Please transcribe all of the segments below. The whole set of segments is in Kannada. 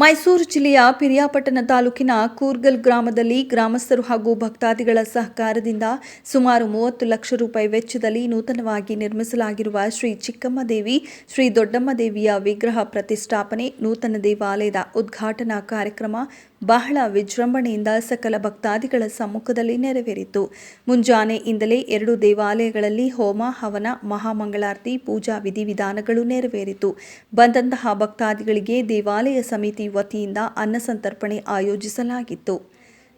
ಮೈಸೂರು ಜಿಲ್ಲೆಯ ಪಿರಿಯಾಪಟ್ಟಣ ತಾಲೂಕಿನ ಕೂರ್ಗಲ್ ಗ್ರಾಮದಲ್ಲಿ ಗ್ರಾಮಸ್ಥರು ಹಾಗೂ ಭಕ್ತಾದಿಗಳ ಸಹಕಾರದಿಂದ ಸುಮಾರು ಮೂವತ್ತು ಲಕ್ಷ ರೂಪಾಯಿ ವೆಚ್ಚದಲ್ಲಿ ನೂತನವಾಗಿ ನಿರ್ಮಿಸಲಾಗಿರುವ ಶ್ರೀ ಚಿಕ್ಕಮ್ಮ ದೇವಿ, ಶ್ರೀ ದೊಡ್ಡಮ್ಮ ದೇವಿಯ ವಿಗ್ರಹ ಪ್ರತಿಷ್ಠಾಪನೆ, ನೂತನ ದೇವಾಲಯದ ಉದ್ಘಾಟನಾ ಕಾರ್ಯಕ್ರಮ ಬಹಳ ವಿಜೃಂಭಣೆಯಿಂದ ಸಕಲ ಭಕ್ತಾದಿಗಳ ಸಮ್ಮುಖದಲ್ಲಿ ನೆರವೇರಿತು. ಮುಂಜಾನೆಯಿಂದಲೇ ಎರಡು ದೇವಾಲಯಗಳಲ್ಲಿ ಹೋಮ, ಹವನ, ಮಹಾಮಂಗಳಾರತಿ, ಪೂಜಾ ವಿಧಿವಿಧಾನಗಳು ನೆರವೇರಿತು. ಬಂದಂತಹ ಭಕ್ತಾದಿಗಳಿಗೆ ದೇವಾಲಯ ಸಮಿತಿ ವತಿಯಿಂದ ಅನ್ನಸಂತರ್ಪಣೆ ಆಯೋಜಿಸಲಾಗಿತ್ತು.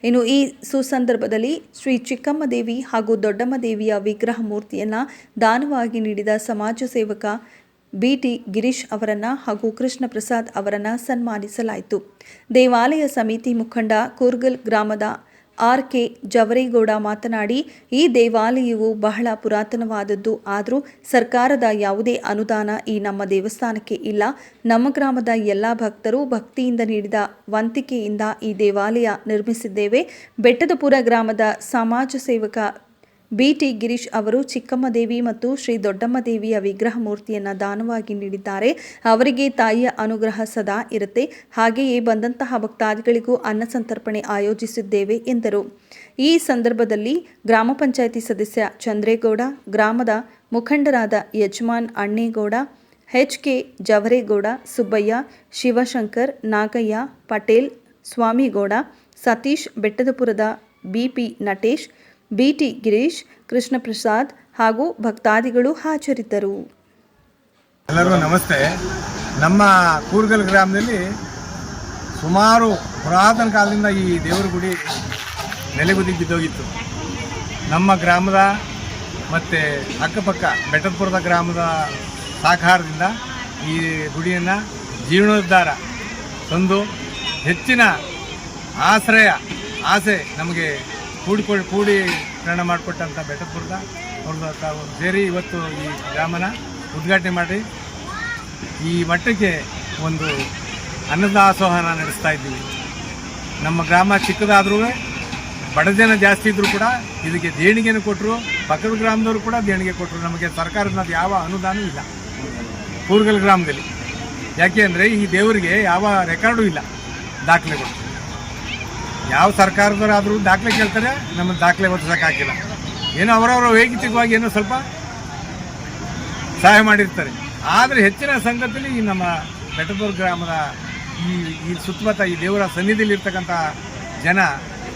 ಇನ್ನು ಈ ಸುಸಂದರ್ಭದಲ್ಲಿ ಶ್ರೀ ಚಿಕ್ಕಮ್ಮ ದೇವಿ ಹಾಗೂ ದೊಡ್ಡಮ್ಮ ದೇವಿಯ ವಿಗ್ರಹ ಮೂರ್ತಿಯನ್ನು ದಾನವಾಗಿ ನೀಡಿದ ಸಮಾಜ ಸೇವಕ ಬಿ ಟಿ ಗಿರೀಶ್ ಅವರನ್ನು ಹಾಗೂ ಕೃಷ್ಣ ಪ್ರಸಾದ್ ಅವರನ್ನು ಸನ್ಮಾನಿಸಲಾಯಿತು. ದೇವಾಲಯ ಸಮಿತಿ ಮುಖಂಡ ಕೂರ್ಗಲ್ ಗ್ರಾಮದ ಆರ್ ಕೆ ಜವರೇಗೌಡ ಮಾತನಾಡಿ, ಈ ದೇವಾಲಯವು ಬಹಳ ಪುರಾತನವಾದದ್ದು. ಆದರೂ ಸರ್ಕಾರದ ಯಾವುದೇ ಅನುದಾನ ಈ ನಮ್ಮ ದೇವಸ್ಥಾನಕ್ಕೆ ಇಲ್ಲ. ನಮ್ಮ ಗ್ರಾಮದ ಎಲ್ಲ ಭಕ್ತರು ಭಕ್ತಿಯಿಂದ ನೀಡಿದ ವಂತಿಕೆಯಿಂದ ಈ ದೇವಾಲಯ ನಿರ್ಮಿಸಿದ್ದೇವೆ. ಬೆಟ್ಟದಪುರ ಗ್ರಾಮದ ಸಮಾಜ ಸೇವಕ ಬಿಟಿ ಗಿರೀಶ್ ಅವರು ಚಿಕ್ಕಮ್ಮ ದೇವಿ ಮತ್ತು ಶ್ರೀ ದೊಡ್ಡಮ್ಮ ದೇವಿಯ ವಿಗ್ರಹ ಮೂರ್ತಿಯನ್ನು ದಾನವಾಗಿ ನೀಡಿದ್ದಾರೆ. ಅವರಿಗೆ ತಾಯಿಯ ಅನುಗ್ರಹ ಸದಾ ಇರುತ್ತೆ. ಹಾಗೆಯೇ ಬಂದಂತಹ ಭಕ್ತಾದಿಗಳಿಗೂ ಅನ್ನ ಸಂತರ್ಪಣೆ ಆಯೋಜಿಸಿದ್ದೇವೆ ಎಂದರು. ಈ ಸಂದರ್ಭದಲ್ಲಿ ಗ್ರಾಮ ಪಂಚಾಯಿತಿ ಸದಸ್ಯ ಚಂದ್ರೇಗೌಡ, ಗ್ರಾಮದ ಮುಖಂಡರಾದ ಯಜಮಾನ್ ಅಣ್ಣೇಗೌಡ ಎಚ್ ಕೆ ಜವರೇಗೌಡ, ಸುಬ್ಬಯ್ಯ, ಶಿವಶಂಕರ್, ನಾಗಯ್ಯ, ಪಟೇಲ್, ಸ್ವಾಮಿಗೌಡ, ಸತೀಶ್ ಬೆಟ್ಟದಪುರದ ಬಿಪಿ ನಟೇಶ್ ಬಿಟಿ ಗಿರೀಶ್, ಕೃಷ್ಣಪ್ರಸಾದ್ ಹಾಗೂ ಭಕ್ತಾದಿಗಳು ಹಾಜರಿದ್ದರು. ಎಲ್ಲರಿಗೂ ನಮಸ್ತೆ. ನಮ್ಮ ಕೂರ್ಗಲ್ ಗ್ರಾಮದಲ್ಲಿ ಸುಮಾರು ಪುರಾತನ ಕಾಲದಿಂದ ಈ ದೇವರ ಗುಡಿ ನೆಲೆಗುದಿ ಬಿದ್ದೋಗಿತ್ತು ನಮ್ಮ ಗ್ರಾಮದ ಮತ್ತು ಅಕ್ಕಪಕ್ಕ ಬೆಟ್ಟದಪುರದ ಗ್ರಾಮದ ಸಹಕಾರದಿಂದ ಈ ಗುಡಿಯನ್ನು ಜೀರ್ಣೋದ್ಧಾರ ತಂದು ಹೆಚ್ಚಿನ ಆಶ್ರಯ, ಆಸೆ ನಮಗೆ ಕೂಡಿಕೊಳ್ಳಿ ಕೂಡಿ ಪ್ರಯಾಣ ಮಾಡಿಕೊಟ್ಟಂಥ ಬೆಟ್ಟದಪುರದ ಅವ್ರದ್ದು ತಾವು ಸೇರಿ ಇವತ್ತು ಈ ಗ್ರಾಮನ ಉದ್ಘಾಟನೆ ಮಾಡಿ ಈ ಮಟ್ಟಕ್ಕೆ ಒಂದು ಅನ್ನದಾಸೋಹನ ನಡೆಸ್ತಾ ಇದ್ದೀವಿ. ನಮ್ಮ ಗ್ರಾಮ ಚಿಕ್ಕದಾದ್ರೂ ಬಡ ಜನ ಜಾಸ್ತಿ ಇದ್ದರೂ ಕೂಡ ಇದಕ್ಕೆ ದೇಣಿಗೆನೂ ಕೊಟ್ಟರು ಪಕ್ಕದ ಗ್ರಾಮದವರು ಕೂಡ ದೇಣಿಗೆ ಕೊಟ್ಟರು ನಮಗೆ ಸರ್ಕಾರದ ಯಾವ ಅನುದಾನವೂ ಇಲ್ಲ. ಕೂರ್ಗಲ್ ಗ್ರಾಮದಲ್ಲಿ. ಯಾಕೆ ಅಂದರೆ ಈ ದೇವರಿಗೆ ಯಾವ ರೆಕಾರ್ಡೂ ಇಲ್ಲ. ದಾಖಲೆಗಳು. ಯಾವ ಸರ್ಕಾರದವರಾದರೂ ದಾಖಲೆ ಕೇಳ್ತಾರೆ ನಮ್ಮ ದಾಖಲೆ ಒದಗಿಸೋಕ್ಕಾಗಿಲ್ಲ. ಏನೋ ಅವರವರ ವೈಯಕ್ತಿಕವಾಗಿ ಏನೋ ಸ್ವಲ್ಪ ಸಹಾಯ ಮಾಡಿರ್ತಾರೆ. ಆದರೆ ಹೆಚ್ಚಿನ ಸಂಗತಿಯಲ್ಲಿ ಈ ನಮ್ಮ ಬೆಟ್ಟದೂರು ಗ್ರಾಮದ ಈ ಈ ಸುತ್ತಮುತ್ತ ಈ ದೇವರ ಸನ್ನಿಧಿಯಲ್ಲಿ ಇರ್ತಕ್ಕಂಥ ಜನ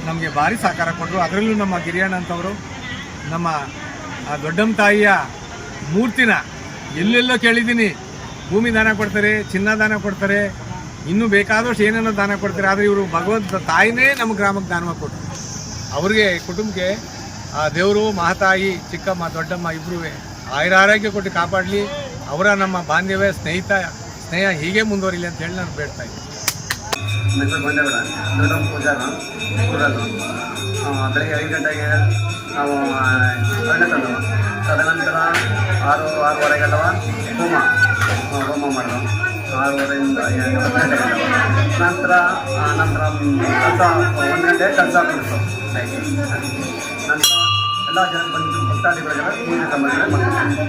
ನಮಗೆ ಭಾರಿ ಸಹಕಾರ ಕೊಟ್ಟರು. ಅದರಲ್ಲೂ ನಮ್ಮ ಗಿರಿಯಣ್ಣ ಅಂತವರು, ನಮ್ಮ, ಆ, ದೊಡ್ಡಮ್ಮ ತಾಯಿಯ ಮೂರ್ತಿನ ಎಲ್ಲೆಲ್ಲೋ ಕೇಳಿದ್ದೀನಿ. ಭೂಮಿ ದಾನ ಕೊಡ್ತಾರೆ, ಚಿನ್ನ ದಾನ ಕೊಡ್ತಾರೆ. ಇನ್ನೂ ಬೇಕಾದಷ್ಟು ಏನೇನೋ ದಾನ ಕೊಡ್ತಾರೆ? ಆದರೆ ಇವರು ಭಗವಂತ ತಾಯಿನೇ ನಮ್ಮ ಗ್ರಾಮಕ್ಕೆ ದಾನ ಕೊಟ್ಟರು ಅವ್ರಿಗೆ ಕುಟುಂಬಕ್ಕೆ, ಆ ದೇವರು, ಮಹಾತಾಯಿ, ಚಿಕ್ಕಮ್ಮ, ದೊಡ್ಡಮ್ಮ ಇಬ್ಬರೂ ಆಯುರಾರೋಗ್ಯ ಕೊಟ್ಟು ಕಾಪಾಡಲಿ. ಅವರ ನಮ್ಮ ಬಾಂಧವ್ಯ, ಸ್ನೇಹಿತ, ಸ್ನೇಹ ಹೀಗೆ ಮುಂದುವರಿಲಿ ಅಂತ ಹೇಳಿ ನಾನು ಬೇಡ್ತಾ ಇದ್ದೀನಿ. ಬೆಳಗ್ಗೆ ಐದು ಗಂಟೆಗೆ ತದನಂತರ ಆರು ಹೋಮ ಹೋಮ ಗಂಟೆಗೆ ನಂತರ ನಂತರ ಕಸ, ಒಂದು ಗಂಟೆ ಕಸ ಕೊಡ್ತು. ನಂತರ ಎಲ್ಲ ಜನ ಬಂದು ಭಕ್ತಾದಿಗಳಿಗೆಲ್ಲ ಪೂಜೆ ಮಾಡ್ತಾರೆ